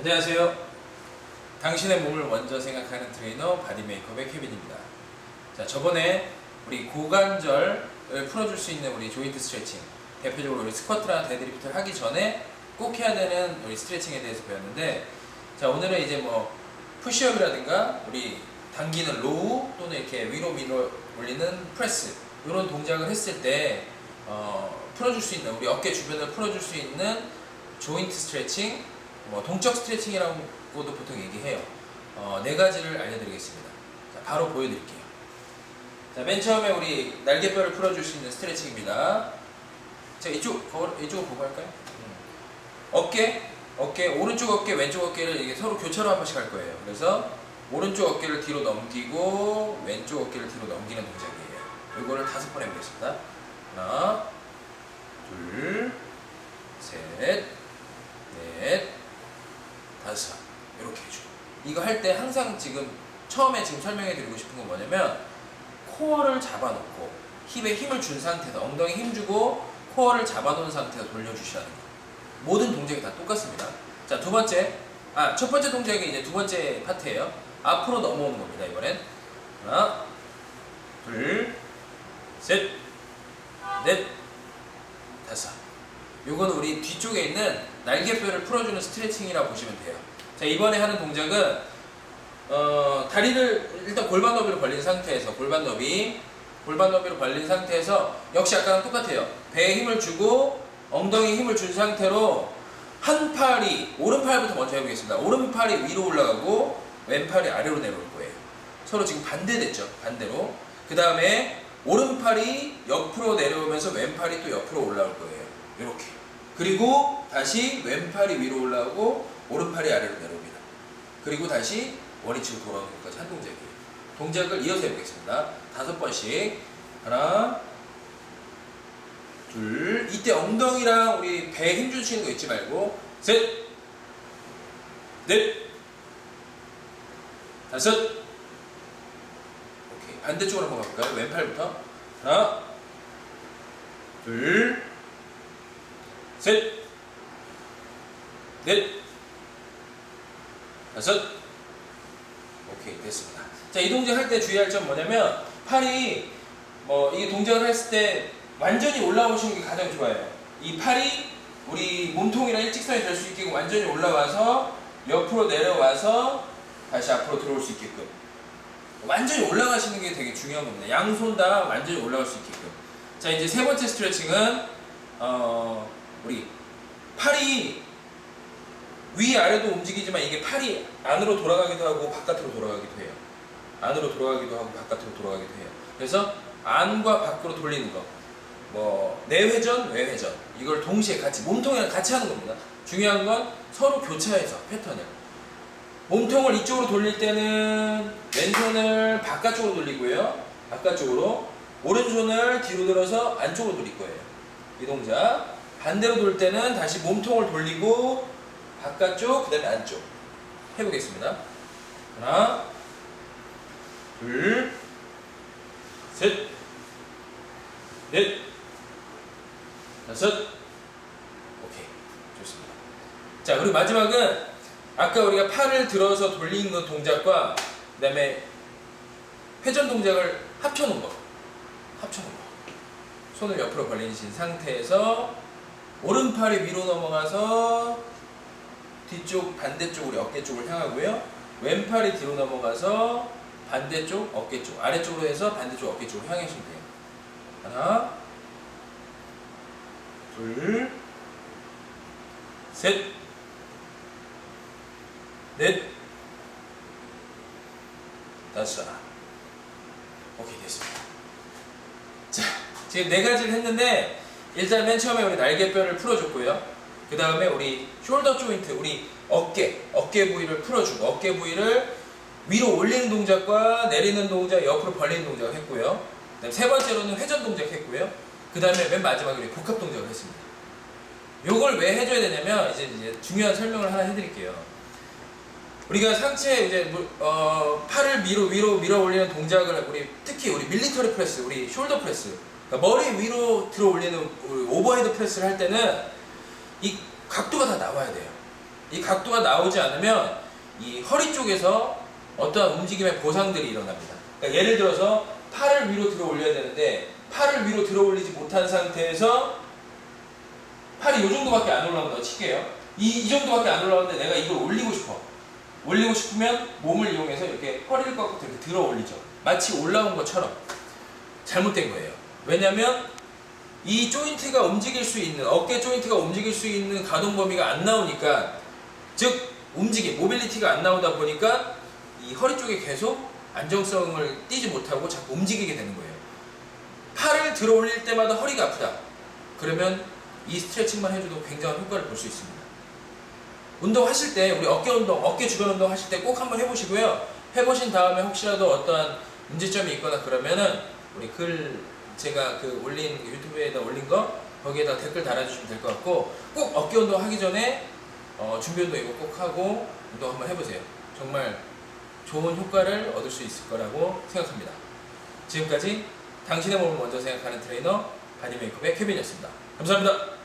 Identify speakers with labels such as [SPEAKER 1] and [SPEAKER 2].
[SPEAKER 1] 안녕하세요. 당신의 몸을 먼저 생각하는 트레이너 바디메이커의 케빈입니다. 자, 저번에 우리 고관절을 풀어줄 수 있는 우리 조인트 스트레칭, 대표적으로 우리 스쿼트나 데드리프트를 하기 전에 꼭 해야 되는 우리 스트레칭에 대해서 배웠는데, 자, 오늘은 이제 뭐 푸시업이라든가 우리 당기는 로우 또는 이렇게 위로 밀어 올리는 프레스 이런 동작을 했을 때 어, 풀어줄 수 있는 우리 어깨 주변을 풀어줄 수 있는 조인트 스트레칭, 뭐 동적 스트레칭이라고도 보통 얘기해요. 어, 네 가지를 알려드리겠습니다. 자, 바로 보여드릴게요. 자, 맨 처음에 우리 날개뼈를 풀어줄 수 있는 스트레칭입니다. 자, 이쪽, 거- 이쪽을 보고 할까요? 음. 어깨, 어깨, 오른쪽 어깨, 왼쪽 어깨를 이게 서로 교차로 한 번씩 할 거예요. 그래서 오른쪽 어깨를 뒤로 넘기고 왼쪽 어깨를 뒤로 넘기는 동작이에요. 이거를 다섯 번 해보겠습니다. 하나, 둘, 셋, 넷. 이거 할 때 항상 지금 처음에 지금 설명해 드리고 싶은 건 뭐냐면 코어를 잡아놓고 힙에 힘을 준 상태에서 엉덩이 힘 주고 코어를 잡아놓은 상태에서 돌려주시라는 거. 모든 동작이 다 똑같습니다. 자, 두 번째. 아, 첫 번째 동작이 이제 두 번째 파트예요. 앞으로 넘어오는 겁니다, 이번엔. 하나, 둘, 셋, 넷, 다섯. 요건 우리 뒤쪽에 있는 날개뼈를 풀어주는 스트레칭이라고 보시면 돼요. 자, 이번에 하는 동작은 어, 다리를 일단 골반 너비로 벌린 상태에서 골반 너비 골반 너비로 벌린 상태에서 역시 아까랑 똑같아요. 배에 힘을 주고 엉덩이에 힘을 준 상태로 한 팔이 오른팔부터 먼저 해보겠습니다. 오른팔이 위로 올라가고 왼팔이 아래로 내려올 거예요. 서로 지금 반대됐죠. 반대로. 그 다음에 오른팔이 옆으로 내려오면서 왼팔이 또 옆으로 올라올 거예요. 이렇게. 그리고 다시 왼팔이 위로 올라오고 오른팔이 아래로 내려옵니다. 그리고 다시 원위치로 돌아오는 것까지 한 동작이에요. 동작을 이어서 해보겠습니다. 다섯 번씩. 하나, 둘. 이때 엉덩이랑 우리 배에 힘 주시는 거 잊지 말고. 셋, 넷, 다섯. 오케이. 반대쪽으로 한번 가볼까요? 왼팔부터. 하나, 둘, 셋, 넷, 다섯. 오케이 됐습니다. 자 이 동작 할 때 주의할 점 뭐냐면 팔이 뭐 이게 동작을 했을 때 완전히 올라오시는 게 가장 좋아요. 이 팔이 우리 몸통이랑 일직선이 될 수 있게끔 완전히 올라와서 옆으로 내려와서 다시 앞으로 들어올 수 있게끔 완전히 올라가시는 게 되게 중요한 겁니다. 양손 다 완전히 올라갈 수 있게끔. 자 이제 세 번째 스트레칭은 어 우리 팔이 위 아래도 움직이지만 이게 팔이 안으로 돌아가기도 하고 바깥으로 돌아가기도 해요. 안으로 돌아가기도 하고 바깥으로 돌아가기도 해요. 그래서 안과 밖으로 돌리는 거. 뭐 내회전, 외회전 이걸 동시에 같이 몸통이랑 같이 하는 겁니다. 중요한 건 서로 교차해서 패턴을. 몸통을 이쪽으로 돌릴 때는 왼손을 바깥쪽으로 돌리고요. 바깥쪽으로 오른손을 뒤로 들어서 안쪽으로 돌릴 거예요. 이 동작. 반대로 돌 때는 다시 몸통을 돌리고 바깥쪽, 그 다음에 안쪽. 해보겠습니다. 하나, 둘, 셋, 넷, 다섯. 오케이. 좋습니다. 자, 그리고 마지막은 아까 우리가 팔을 들어서 돌리는 그 동작과 그 다음에 회전 동작을 합쳐놓은 거. 합쳐놓은 거. 손을 옆으로 벌리신 상태에서 오른팔이 위로 넘어가서 뒤쪽 반대쪽 우리 어깨 쪽을 향하고요. 왼팔이 뒤로 넘어가서 반대쪽 어깨 쪽 아래쪽으로 해서 반대쪽 어깨 쪽으로 향하시면 돼요. 하나, 둘, 셋, 넷, 다섯. 오케이 됐습니다. 자, 지금 네 가지를 했는데 일단 맨 처음에 우리 날개뼈를 풀어줬고요. 그 다음에 우리 숄더 조인트, 우리 어깨, 어깨 부위를 풀어주고 어깨 부위를 위로 올리는 동작과 내리는 동작, 옆으로 벌리는 동작을 했고요. 세 번째로는 회전 동작 했고요. 그 다음에 맨 마지막에 우리 복합 동작을 했습니다. 요걸 왜 해줘야 되냐면 이제, 이제 중요한 설명을 하나 해드릴게요. 우리가 상체 이제 물- 어, 팔을 위로 위로 밀어 올리는 동작을 우리 특히 우리 밀리터리 프레스, 우리 숄더 프레스, 그러니까 머리 위로 들어 올리는 우리 오버헤드 프레스를 할 때는 이 각도가 다 나와야 돼요. 이 각도가 나오지 않으면 이 허리 쪽에서 어떠한 움직임의 보상들이 일어납니다. 그러니까 예를 들어서 팔을 위로 들어 올려야 되는데 팔을 위로 들어 올리지 못한 상태에서 팔이 이 정도밖에 안 올라온다고 칠게요. 이, 이 정도밖에 안 올라오는데 내가 이걸 올리고 싶어. 올리고 싶으면 몸을 이용해서 이렇게 허리를 꺾고 이렇게 들어 올리죠. 마치 올라온 것처럼 잘못된 거예요. 왜냐면 이 조인트가 움직일 수 있는 어깨 조인트가 움직일 수 있는 가동 범위가 안 나오니까 즉 움직임 모빌리티가 안 나오다 보니까 이 허리 쪽에 계속 안정성을 띄지 못하고 자꾸 움직이게 되는 거예요. 팔을 들어 올릴 때마다 허리가 아프다. 그러면 이 스트레칭만 해줘도 굉장한 효과를 볼 수 있습니다. 운동하실 때 우리 어깨 운동, 어깨 주변 운동 하실 때 꼭 한번 해보시고요. 해보신 다음에 혹시라도 어떠한 문제점이 있거나 그러면은 우리 글 제가 그 올린 유튜브에다 올린 거 거기에다 댓글 달아주시면 될 것 같고 꼭 어깨 운동 하기 전에 어, 준비 운동 이거 꼭 하고 운동 한번 해보세요. 정말 좋은 효과를 얻을 수 있을 거라고 생각합니다. 지금까지 당신의 몸을 먼저 생각하는 트레이너 바디메이크업의 케빈이었습니다. 감사합니다.